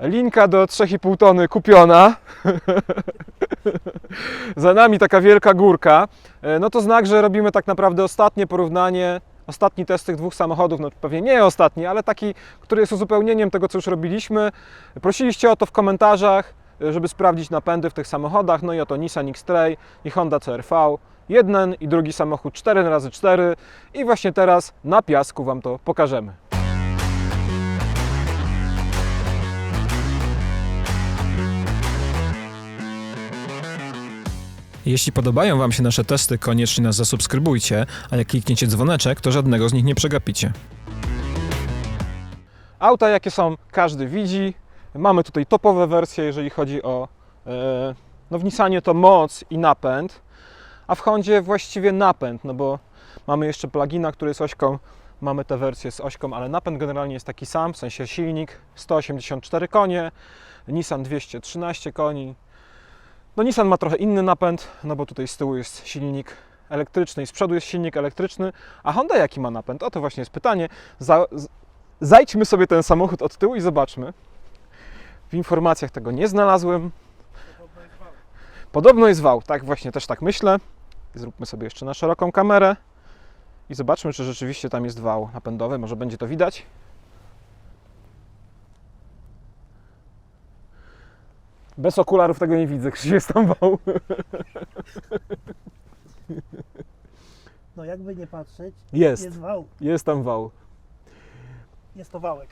Linka do 3,5 tony kupiona. Za nami taka wielka górka. E, No to znak, że robimy tak naprawdę ostatnie porównanie, ostatni test tych dwóch samochodów. No pewnie nie ostatni, ale taki, który jest uzupełnieniem tego, co już robiliśmy. Prosiliście o to w komentarzach, e, żeby sprawdzić napędy w tych samochodach. No i oto Nissan X-Trail i Honda CR-V. Jeden i drugi samochód 4x4 i właśnie teraz na piasku Wam to pokażemy. Jeśli podobają Wam się nasze testy, koniecznie nas zasubskrybujcie, a jak klikniecie dzwoneczek, to żadnego z nich nie przegapicie. Auta, jakie są, każdy widzi. Mamy tutaj topowe wersje, jeżeli chodzi o. E, no w Nissanie to moc i napęd, a w Hondzie właściwie napęd, no bo mamy jeszcze plugina, który jest ośką. Mamy tę wersję z ośką, ale napęd generalnie jest taki sam, w sensie silnik 184 konie, Nissan 213 koni. No Nissan ma trochę inny napęd, no bo tutaj z tyłu jest silnik elektryczny i z przodu jest silnik elektryczny, a Honda jaki ma napęd? O to właśnie jest pytanie. Za, Zajdźmy sobie ten samochód od tyłu i zobaczmy. W informacjach tego nie znalazłem. Podobno jest wał, tak właśnie też tak myślę. Zróbmy sobie jeszcze na szeroką kamerę i zobaczmy, czy rzeczywiście tam jest wał napędowy. Może będzie to widać. Bez okularów tego nie widzę, czy jest tam wał. No jakby nie patrzeć, Jest, jest wał, jest tam wał. jest to wałek.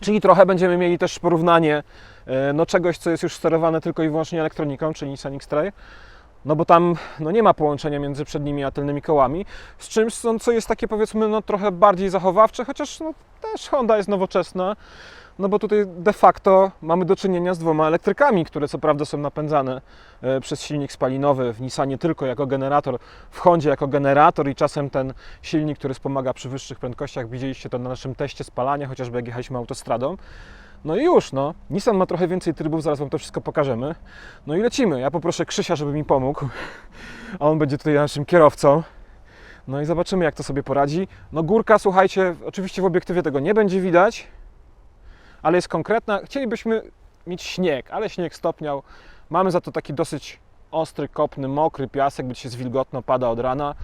Czyli trochę będziemy mieli też porównanie e, no, czegoś, co jest już sterowane tylko i wyłącznie elektroniką, czyli Nissan X-Trail. No bo tam no, nie ma połączenia między przednimi a tylnymi kołami, z czymś, no, co jest takie powiedzmy no, trochę bardziej zachowawcze, chociaż no, też Honda jest nowoczesna, no bo tutaj de facto mamy do czynienia z dwoma elektrykami, które co prawda są napędzane e, przez silnik spalinowy w Nissanie tylko jako generator, w Hondzie jako generator i czasem ten silnik, który wspomaga przy wyższych prędkościach, widzieliście to na naszym teście spalania, chociażby jak jechaliśmy autostradą. No i już, no. Nissan ma trochę więcej trybów, zaraz Wam to wszystko pokażemy. No i lecimy. Ja poproszę Krzysia, żeby mi pomógł, a on będzie tutaj naszym kierowcą. No i zobaczymy, jak to sobie poradzi. No górka, słuchajcie, oczywiście w obiektywie tego nie będzie widać, ale jest konkretna. Chcielibyśmy mieć śnieg, ale śnieg stopniał. Mamy za to taki dosyć ostry, kopny, mokry piasek, bo dzisiaj jest wilgotno, pada od rana.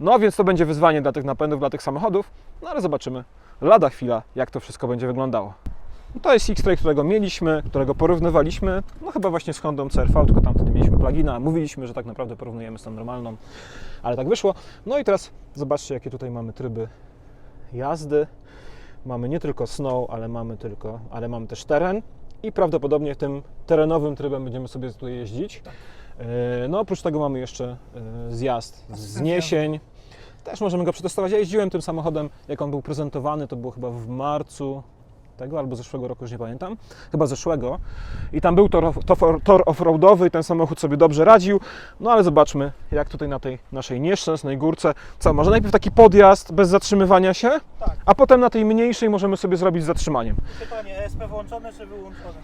No więc to będzie wyzwanie dla tych napędów, dla tych samochodów. No ale zobaczymy lada chwila, jak to wszystko będzie wyglądało. No To jest X-Trail, którego mieliśmy, którego porównywaliśmy, no chyba właśnie z Hondą CRV, tylko tam wtedy mieliśmy plugina. Mówiliśmy, że tak naprawdę porównujemy z tą normalną, ale tak wyszło. No i teraz zobaczcie, jakie tutaj mamy tryby jazdy. Mamy nie tylko snow, ale mamy tylko, ale mamy też teren i prawdopodobnie tym terenowym trybem będziemy sobie tutaj jeździć. E, No oprócz tego mamy jeszcze e, zjazd z zniesień. Też możemy go przetestować. Ja jeździłem tym samochodem, jak on był prezentowany, to było chyba w marcu tego albo zeszłego roku, już nie pamiętam, chyba zeszłego. I tam był tor, tor, tor offroadowy i ten samochód sobie dobrze radził. No ale zobaczmy, jak tutaj na tej naszej nieszczęsnej górce. Co, może najpierw taki podjazd bez zatrzymywania się, Tak. a potem na tej mniejszej możemy sobie zrobić z zatrzymaniem. Pytanie, ESP włączone czy wyłączone?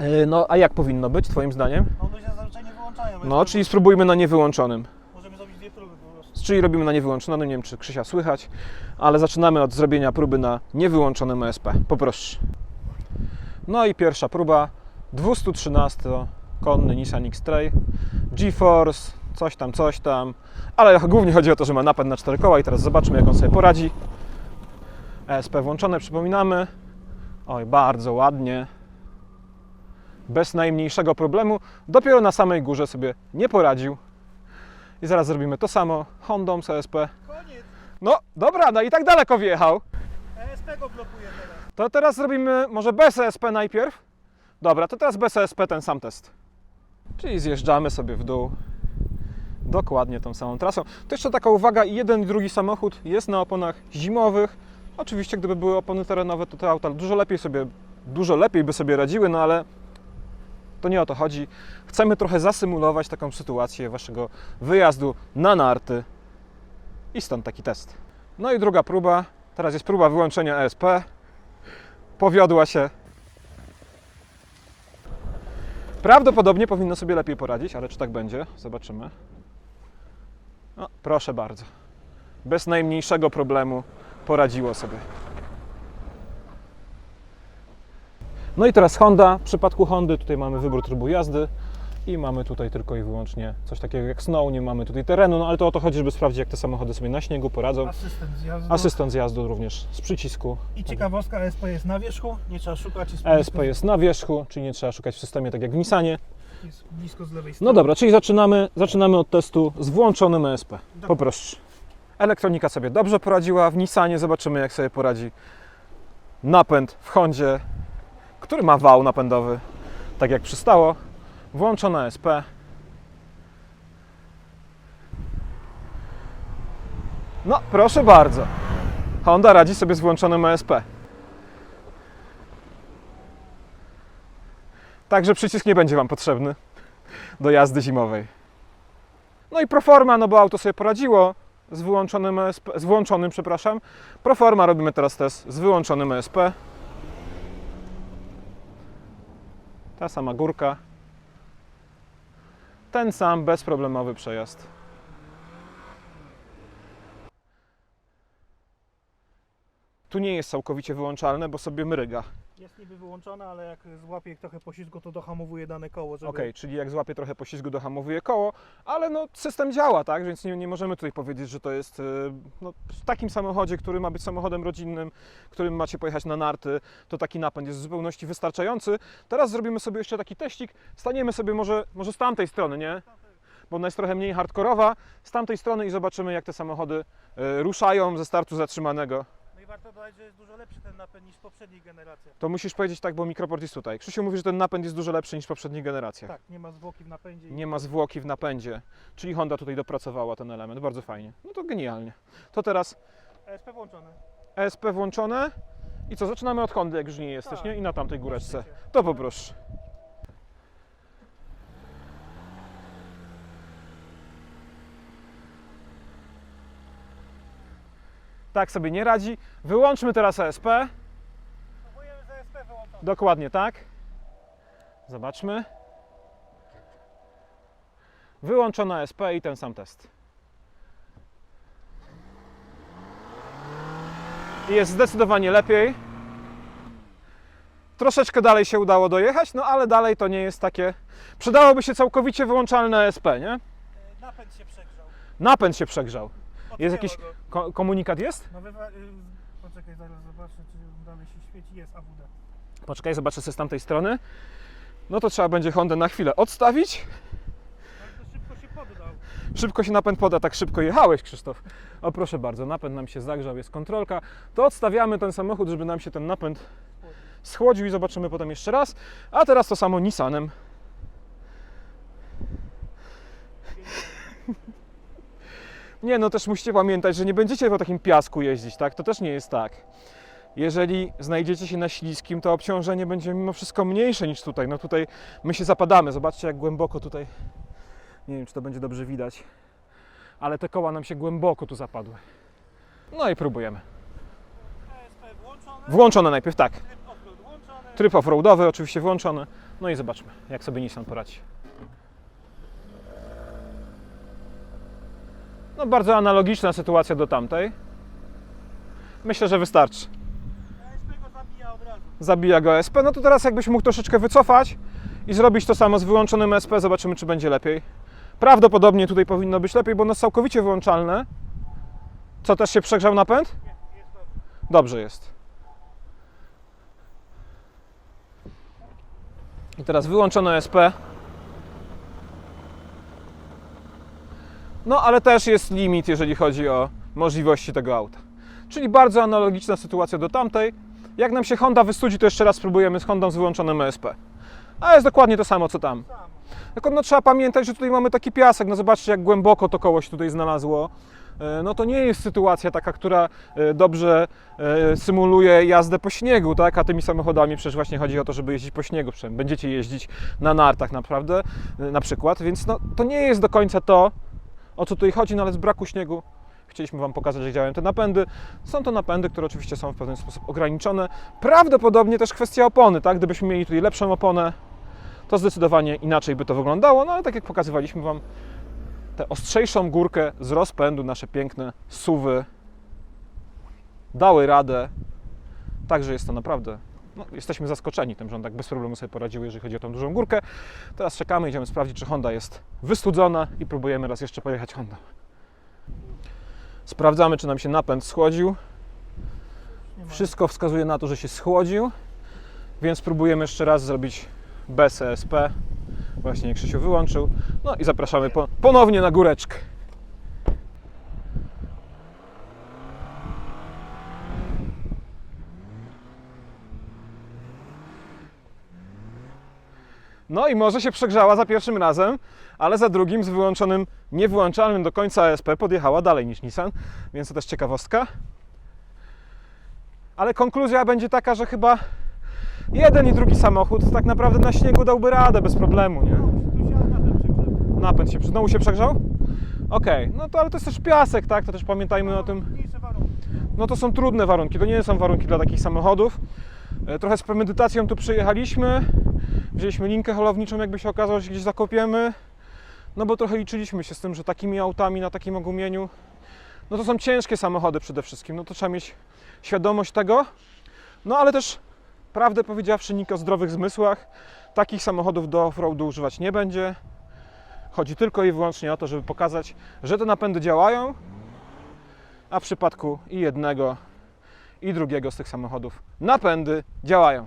Yy, No a jak powinno być, Twoim zdaniem? No ludzie zazwyczaj nie wyłączają. No, czyli spróbujmy na niewyłączonym. Możemy zrobić dwie próby po prostu. Czyli robimy na niewyłączonym, nie wiem czy Krzysia słychać, ale zaczynamy od zrobienia próby na niewyłączonym ESP. Poproszę. No i pierwsza próba. 213-konny Nissan X-Trail. GeForce, coś tam, coś tam. Ale głównie chodzi o to, że ma napęd na cztery koła i teraz zobaczmy jak on sobie poradzi. ESP włączone, przypominamy. Oj, bardzo ładnie. Bez najmniejszego problemu. Dopiero na samej górze sobie nie poradził. I zaraz zrobimy to samo Hondą z ESP. Koniec. No dobra, no i tak daleko wjechał. ESP go blokuje teraz. To teraz zrobimy może bez ESP najpierw. Dobra, to teraz bez ESP ten sam test. Czyli zjeżdżamy sobie w dół. Dokładnie tą samą trasą. To jeszcze taka uwaga, jeden i drugi samochód jest na oponach zimowych. Oczywiście gdyby były opony terenowe, to te auta dużo lepiej sobie, dużo lepiej by sobie radziły, no ale to nie o to chodzi. Chcemy trochę zasymulować taką sytuację waszego wyjazdu na narty. I stąd taki test. No i druga próba. Teraz jest próba wyłączenia ESP. Powiodła się. Prawdopodobnie powinno sobie lepiej poradzić, ale czy tak będzie? Zobaczymy. No, proszę bardzo. Bez najmniejszego problemu poradziło sobie. No i teraz Honda. W przypadku Hondy tutaj mamy wybór trybu jazdy i mamy tutaj tylko i wyłącznie coś takiego jak snow, nie mamy tutaj terenu, no ale to o to chodzi, żeby sprawdzić jak te samochody sobie na śniegu poradzą. Asystent zjazdu. Asystent zjazdu również z przycisku. I ciekawostka, ESP jest na wierzchu, nie trzeba szukać. Jest ESP jest na wierzchu, czyli nie trzeba szukać w systemie tak jak w Nissanie. jest blisko z lewej strony. No dobra, czyli zaczynamy, zaczynamy od testu z włączonym ESP. Poproszę. Elektronika sobie dobrze poradziła w Nissanie, zobaczymy jak sobie poradzi napęd w Hondzie, który ma wał napędowy, tak jak przystało. Włączone ESP. No, proszę bardzo. Honda radzi sobie z włączonym ESP. Także przycisk nie będzie Wam potrzebny do jazdy zimowej. No i Proforma, no bo auto sobie poradziło z wyłączonym ESP, z włączonym, przepraszam. Proforma robimy teraz test z wyłączonym ESP. Ta sama górka. Ten sam bezproblemowy przejazd. Tu nie jest całkowicie wyłączalne, bo sobie mryga. Jest niby wyłączona, ale jak złapie trochę poślizgu, to dohamowuje dane koło, żeby... Okej, czyli jak złapie trochę poślizgu, dohamowuje koło, ale no system działa, tak? Więc nie, nie możemy tutaj powiedzieć, że to jest e, no, w takim samochodzie, który ma być samochodem rodzinnym, którym macie pojechać na narty, to taki napęd jest w zupełności wystarczający. Teraz zrobimy sobie jeszcze taki teścik, staniemy sobie może, może z tamtej strony, nie? Bo ona jest trochę mniej hardkorowa, z tamtej strony i zobaczymy jak te samochody e, ruszają ze startu zatrzymanego. Warto dodać, że jest dużo lepszy ten napęd niż w poprzednich generacjach. To musisz powiedzieć tak, bo mikroport jest tutaj. Krzysiu mówi, że ten napęd jest dużo lepszy niż w poprzednich generacjach. Tak, nie ma zwłoki w napędzie. Nie ma zwłoki w napędzie, czyli Honda tutaj dopracowała ten element, bardzo fajnie. No to genialnie. To teraz ESP włączone. ESP włączone i co, zaczynamy od Hondy, jak już nie jesteś, Tak. nie? I na tamtej góreczce. To poproszę. Tak sobie nie radzi. Wyłączmy teraz ESP. ESP. Dokładnie tak. Zobaczmy. Wyłączona SP i ten sam test. Jest zdecydowanie lepiej. Troszeczkę dalej się udało dojechać, no ale dalej to nie jest takie. Przydałoby się całkowicie wyłączalne SP, nie? Napęd się przegrzał. Napęd się przegrzał. Odpięło jakiś-. Ko- komunikat jest? No wywa- y, poczekaj, zaraz zobaczę, czy dalej się świeci. Jest AWD. Poczekaj, zobaczę sobie z tamtej strony. No to trzeba będzie Hondę na chwilę odstawić. Ale to szybko się poddał. Szybko się napęd poda, tak szybko jechałeś, Krzysztof. O proszę bardzo, napęd nam się zagrzał, jest kontrolka. To odstawiamy ten samochód, żeby nam się ten napęd schłodził i zobaczymy potem jeszcze raz. A teraz to samo Nissanem. Nie, no też musicie pamiętać, że nie będziecie po takim piasku jeździć, tak? To też nie jest tak. Jeżeli znajdziecie się na śliskim, to obciążenie będzie mimo wszystko mniejsze niż tutaj. No tutaj my się zapadamy. Zobaczcie, jak głęboko tutaj nie wiem, czy to będzie dobrze widać, ale te koła nam się głęboko tu zapadły. No i próbujemy. Włączone. Najpierw, tak. Tryb offroadowy oczywiście włączony. No i zobaczmy, jak sobie Nissan poradzi. No bardzo analogiczna sytuacja do tamtej. Myślę, że wystarczy. Zabija go SP. No to teraz jakbyś mógł troszeczkę wycofać i zrobić to samo z wyłączonym SP, zobaczymy czy będzie lepiej. Prawdopodobnie tutaj powinno być lepiej, bo ono jest całkowicie wyłączalne. Co, też się przegrzał napęd? Dobrze jest. I teraz wyłączono SP. No, ale też jest limit, jeżeli chodzi o możliwości tego auta. Czyli bardzo analogiczna sytuacja do tamtej. Jak nam się Honda wystudzi, to jeszcze raz spróbujemy z Hondą z wyłączonym ESP. A jest dokładnie to samo, co tam. Tylko no, trzeba pamiętać, że tutaj mamy taki piasek. No zobaczcie, jak głęboko to koło się tutaj znalazło. E, No to nie jest sytuacja taka, która e, dobrze e, symuluje jazdę po śniegu, tak? A tymi samochodami przecież właśnie chodzi o to, żeby jeździć po śniegu. Przynajmniej Będziecie jeździć na nartach naprawdę, na przykład, więc no, to nie jest do końca to, o co tutaj chodzi, no ale z braku śniegu chcieliśmy Wam pokazać, jak działają te napędy. Są to napędy, które oczywiście są w pewien sposób ograniczone. Prawdopodobnie też kwestia opony, tak? Gdybyśmy mieli tutaj lepszą oponę, to zdecydowanie inaczej by to wyglądało, no ale tak jak pokazywaliśmy Wam, tę ostrzejszą górkę z rozpędu, nasze piękne suwy dały radę. Także jest to naprawdę no, jesteśmy zaskoczeni tym, że on tak bez problemu sobie poradził, jeżeli chodzi o tą dużą górkę. Teraz czekamy, idziemy sprawdzić, czy Honda jest wystudzona i próbujemy raz jeszcze pojechać Honda. Sprawdzamy, czy nam się napęd schłodził. Wszystko wskazuje na to, że się schłodził, więc próbujemy jeszcze raz zrobić bez ESP. Właśnie Krzysiu wyłączył. No i zapraszamy po, ponownie na góreczkę. No i może się przegrzała za pierwszym razem, ale za drugim z wyłączonym, niewyłączalnym do końca ESP podjechała dalej niż Nissan, więc to też ciekawostka. Ale konkluzja będzie taka, że chyba jeden i drugi samochód tak naprawdę na śniegu dałby radę bez problemu, nie? Tu się napęd się znowu się przegrzał? Okej, no to ale to jest też piasek, tak? To też pamiętajmy o tym. Mniejsze warunki. No to są trudne warunki, to nie są warunki dla takich samochodów. E, Trochę z premedytacją tu przyjechaliśmy. Wzięliśmy linkę holowniczą, jakby się okazało, że gdzieś zakopiemy. No bo trochę liczyliśmy się z tym, że takimi autami na takim ogumieniu, no to są ciężkie samochody przede wszystkim, no to trzeba mieć świadomość tego. No ale też, prawdę powiedziawszy, nikt o zdrowych zmysłach takich samochodów do offroadu używać nie będzie. Chodzi tylko i wyłącznie o to, żeby pokazać, że te napędy działają, a w przypadku i jednego, i drugiego z tych samochodów napędy działają.